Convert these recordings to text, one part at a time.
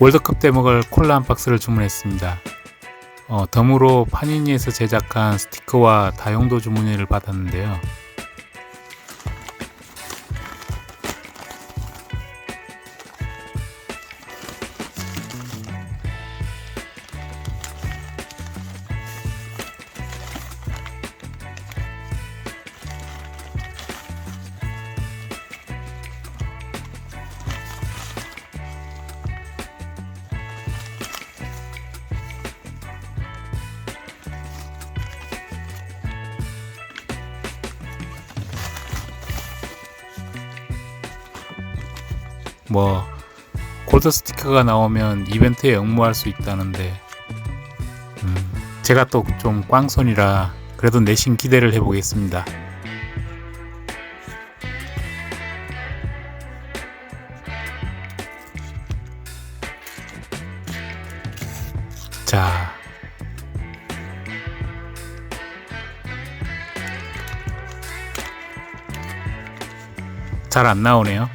월드컵 때 먹을 콜라 한 박스를 주문했습니다. 어, 덤으로 파니니에서 제작한 스티커와 다용도 주문을 받았는데요. 뭐 골드 스티커가 나오면 이벤트에 응모할 수 있다는데 음, 제가 또 좀 꽝손이라 그래도 내심 기대를 해보겠습니다. 자. 잘 안 나오네요.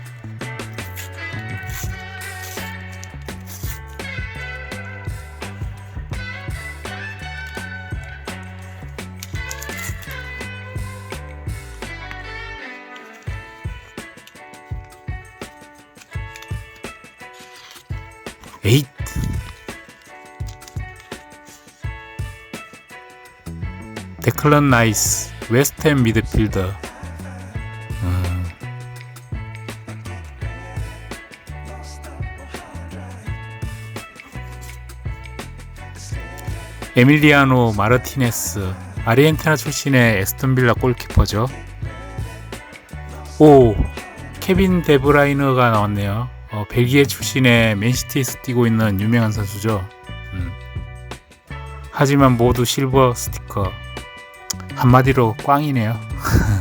에잇. 데클런 나이스 웨스트햄 미드필더. 음. 에밀리아노 마르티네스 아르헨티나 출신의 에스턴빌라 골키퍼죠. 오 케빈 데브라이너가 나왔네요 어, 벨기에 출신의 맨시티에서 뛰고 있는 유명한 선수죠. 음. 하지만 모두 실버 스티커. 한마디로 꽝이네요.